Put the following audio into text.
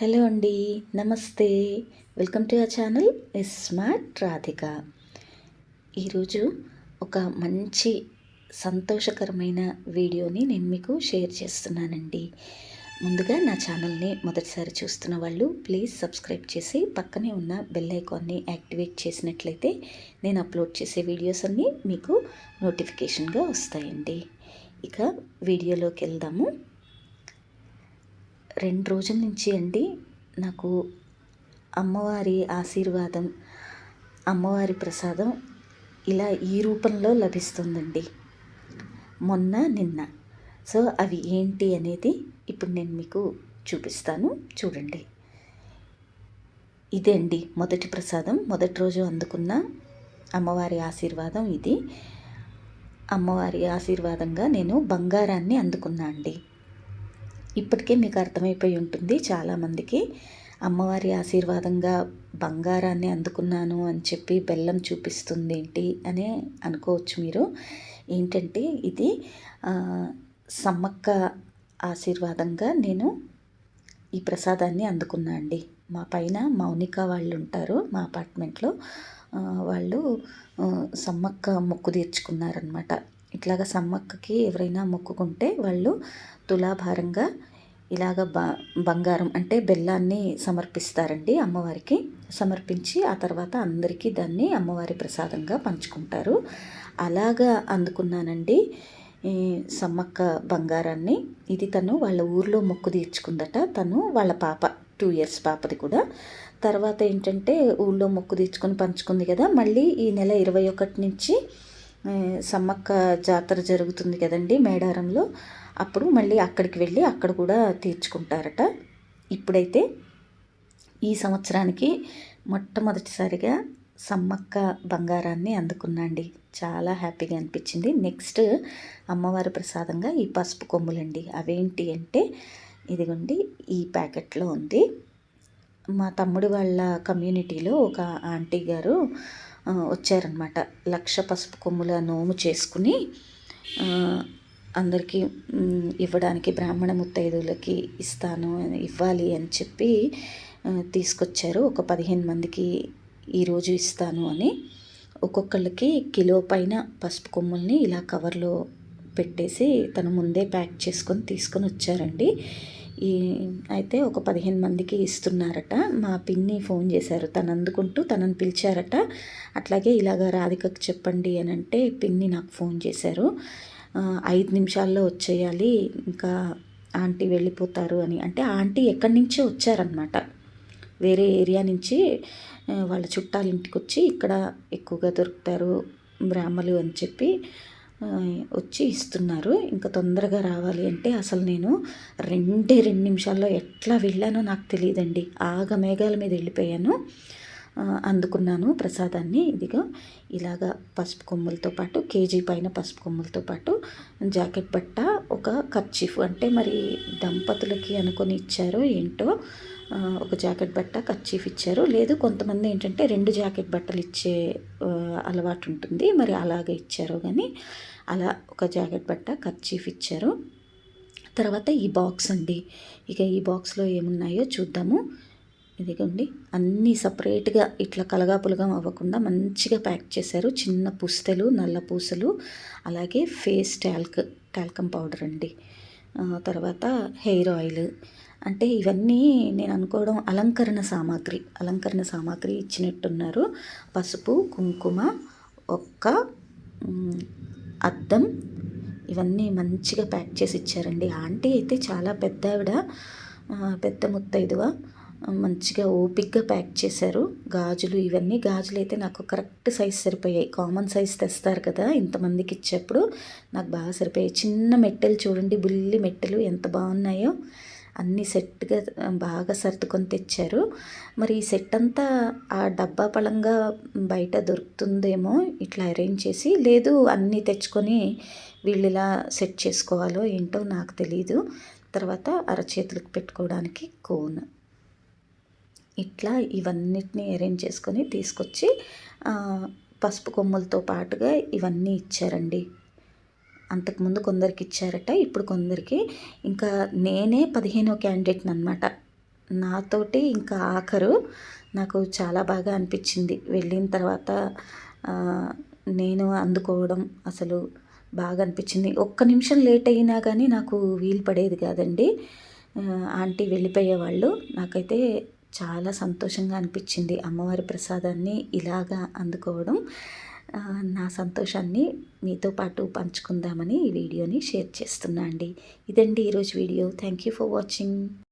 Hello అండి నమస్తే. Welcome to our channel smart Radhika. ఈరోజు ఒక మంచి సంతోషకరమైన వీడియోని నేను మీకు షేర్ చేస్తున్నానండి. ముందుగా నా ఛానల్ని మొదటిసారి చూస్తున్న వాళ్ళు ప్లీజ్ సబ్స్క్రైబ్ చేసి పక్కనే ఉన్న బెల్ ఐకాన్ని యాక్టివేట్ చేసినట్లయితే నేను అప్లోడ్ చేసే వీడియోస్ అన్నీ మీకు నోటిఫికేషన్గా వస్తాయండి. ఇక వీడియోలోకి వెళ్దాము. రెండు రోజుల నుంచి అండి నాకు అమ్మవారి ఆశీర్వాదం అమ్మవారి ప్రసాదం ఇలా ఈ రూపంలో లభిస్తుందండి. మొన్న నిన్న. సో అవి ఏంటి అనేది ఇప్పుడు నేను మీకు చూపిస్తాను. చూడండి. ఇదే అండి మొదటి ప్రసాదం. మొదటి రోజు అందుకున్న అమ్మవారి ఆశీర్వాదం ఇది. అమ్మవారి ఆశీర్వాదంగా నేను బంగారాన్ని అందుకున్నా అండి. ఇప్పటికే మీకు అర్థమైపోయి ఉంటుంది చాలామందికి. అమ్మవారి ఆశీర్వాదంగా బంగారాన్ని అందుకున్నాను అని చెప్పి బెల్లం చూపిస్తుంది ఏంటి అని అనుకోవచ్చు మీరు. ఏంటంటే ఇది సమ్మక్క ఆశీర్వాదంగా నేను ఈ ప్రసాదాన్ని అందుకున్నా అండి. మా పైన మౌనిక వాళ్ళు ఉంటారు మా అపార్ట్మెంట్లో. వాళ్ళు సమ్మక్క మొక్కు తీర్చుకున్నారనమాట ఇట్లాగ సమ్మక్కకి ఎవరైనా మొక్కుకుంటే వాళ్ళు తులాభారంగా ఇలాగ బ బంగారం అంటే బెల్లాన్ని సమర్పిస్తారండి అమ్మవారికి. సమర్పించి ఆ తర్వాత అందరికీ దాన్ని అమ్మవారి ప్రసాదంగా పంచుకుంటారు. అలాగా అందుకున్నానండి సమ్మక్క బంగారాన్ని. ఇది తను వాళ్ళ ఊర్లో మొక్కు తీర్చుకుందట. తను వాళ్ళ పాప టూ ఇయర్స్ పాపది కూడా. తర్వాత ఏంటంటే ఊళ్ళో మొక్కు తీర్చుకొని పంచుకుంది కదా. మళ్ళీ ఈ నెల ఇరవై ఒకటి నుంచి సమ్మక్క జాతర జరుగుతుంది కదండి మేడారంలో. అప్పుడు మళ్ళీ అక్కడికి వెళ్ళి అక్కడ కూడా తీర్చుకుంటారట. ఇప్పుడైతే ఈ సంవత్సరానికి మొట్టమొదటిసారిగా సమ్మక్క బంగారాన్ని అందుకున్నాండి. చాలా హ్యాపీగా అనిపించింది. నెక్స్ట్ అమ్మవారి ప్రసాదంగా ఈ పసుపు కొమ్ములండి. అవేంటి అంటే ఇదిగోండి ఈ ప్యాకెట్లో ఉంది. మా తమ్ముడు వాళ్ళ కమ్యూనిటీలో ఒక ఆంటీ గారు వచ్చారనమాట లక్ష పసుపు కొమ్ముల నోము చేసుకుని అందరికీ ఇవ్వడానికి బ్రాహ్మణ ముత్తైదులకి ఇస్తాను ఇవ్వాలి అని చెప్పి తీసుకొచ్చారు. ఒక పదిహేను మందికి ఈరోజు ఇస్తాను అని. ఒక్కొక్కళ్ళకి కిలో పైన పసుపు కొమ్ముల్ని ఇలా కవర్లో పెట్టేసి తను ముందే ప్యాక్ చేసుకొని తీసుకొని వచ్చారండి. ఈ అయితే ఒక పదిహేను మందికి ఇస్తున్నారట. మా పిన్ని ఫోన్ చేశారు. తను అందుకుంటూ తనని పిలిచారట. అట్లాగే ఇలాగ రాధికకు చెప్పండి అని అంటే పిన్ని నాకు ఫోన్ చేశారు. ఐదు నిమిషాల్లో వచ్చేయాలి. ఇంకా ఆంటీ వెళ్ళిపోతారు అని. అంటే ఆంటీ ఎక్కడి నుంచో వచ్చారనమాట వేరే ఏరియా నుంచి వాళ్ళ చుట్టాల ఇంటికి వచ్చి ఇక్కడ ఎక్కువగా దొరుకుతారు బ్రాహ్మలు అని చెప్పి వచ్చి ఇస్తున్నారు. ఇంకా తొందరగా రావాలి అంటే అసలు నేను రెండే రెండు నిమిషాల్లో ఎట్లా వెళ్ళానో నాకు తెలియదండి. ఆగ మేఘాల మీద వెళ్ళిపోయాను. అందుకున్నాను ప్రసాదాన్ని. ఇదిగో ఇలాగా పసుపు కొమ్ములతో పాటు కేజీ పైన పసుపు కొమ్ములతో పాటు జాకెట్ బట్ట ఒక కర్చీఫ్ అంటే మరి దంపతులకి అనుకొని ఇచ్చారో ఏంటో ఒక జాకెట్ బట్ట కర్చీఫ్ ఇచ్చారు లేదు కొంతమంది ఏంటంటే రెండు జాకెట్ బట్టలు ఇచ్చే అలవాటు ఉంటుంది మరి అలాగే ఇచ్చారు కానీ అలా ఒక జాకెట్ బట్ట కర్చీఫ్ ఇచ్చారు. తర్వాత ఈ బాక్స్ అండి. ఇక ఈ బాక్స్లో ఏమున్నాయో చూద్దాము. ఇదిగోండి. అన్నీ సపరేట్గా ఇట్లా కలగాపులగం అవ్వకుండా మంచిగా ప్యాక్ చేశారు. చిన్న పుస్తెలు నల్ల పూసలు అలాగే ఫేస్ టాల్క్ టాల్కమ్ పౌడర్ అండి. తర్వాత హెయిర్ ఆయిల్. అంటే ఇవన్నీ నేను అనుకోవడం అలంకరణ సామాగ్రి అలంకరణ సామాగ్రి ఇచ్చినట్టున్నారు. పసుపు కుంకుమ ఒక్క అద్దం ఇవన్నీ మంచిగా ప్యాక్ చేసి ఇచ్చారండి. ఆంటీ అయితే చాలా పెద్ద ఆవిడ పెద్ద ముత్తైదువ. మంచిగా ఓపిక్గా ప్యాక్ చేశారు. గాజులు ఇవన్నీ. గాజులు అయితే నాకు కరెక్ట్ సైజ్ సరిపోయాయి. కామన్ సైజ్ తెస్తారు కదా ఇంతమందికి ఇచ్చేప్పుడు. నాకు బాగా సరిపోయాయి. చిన్న మెట్టెలు చూడండి. బుల్లి మెట్టెలు ఎంత బాగున్నాయో. అన్నీ సెట్గా బాగా సర్దుకొని తెచ్చారు. మరి ఈ సెట్ అంతా ఆ డబ్బా పళంగా బయట దొరుకుతుందేమో ఇట్లా అరేంజ్ చేసి లేదు అన్నీ తెచ్చుకొని వీళ్ళు ఇలా సెట్ చేసుకోవాలో ఏంటో నాకు తెలీదు. తర్వాత అరచేతులకు పెట్టుకోవడానికి కోన్. ఇట్లా ఇవన్నిటిని అరేంజ్ చేసుకొని తీసుకొచ్చి పసుపు కొమ్ములతో పాటుగా ఇవన్నీ ఇచ్చారండి. అంతకుముందు కొందరికి ఇచ్చారట ఇప్పుడు కొందరికి. ఇంకా నేనే పదిహేనో క్యాండిడేట్ని అనమాట నాతోటి ఇంకా ఆఖరు నాకు చాలా బాగా అనిపించింది. వెళ్ళిన తర్వాత నేను అందుకోవడం అసలు బాగా అనిపించింది. ఒక్క నిమిషం లేట్ అయినా కానీ నాకు వీలు పడేది కాదండి. ఆంటీ వెళ్ళిపోయేవాళ్ళు. నాకైతే చాలా సంతోషంగా అనిపించింది అమ్మవారి ప్రసాదాన్ని ఇలాగా అందుకోవడం. నా సంతోషాన్ని మీతో పాటు పంచుకుందామని ఈ వీడియోని షేర్ చేస్తున్నా అండి. ఇదండి ఈరోజు video. Thank you for watching.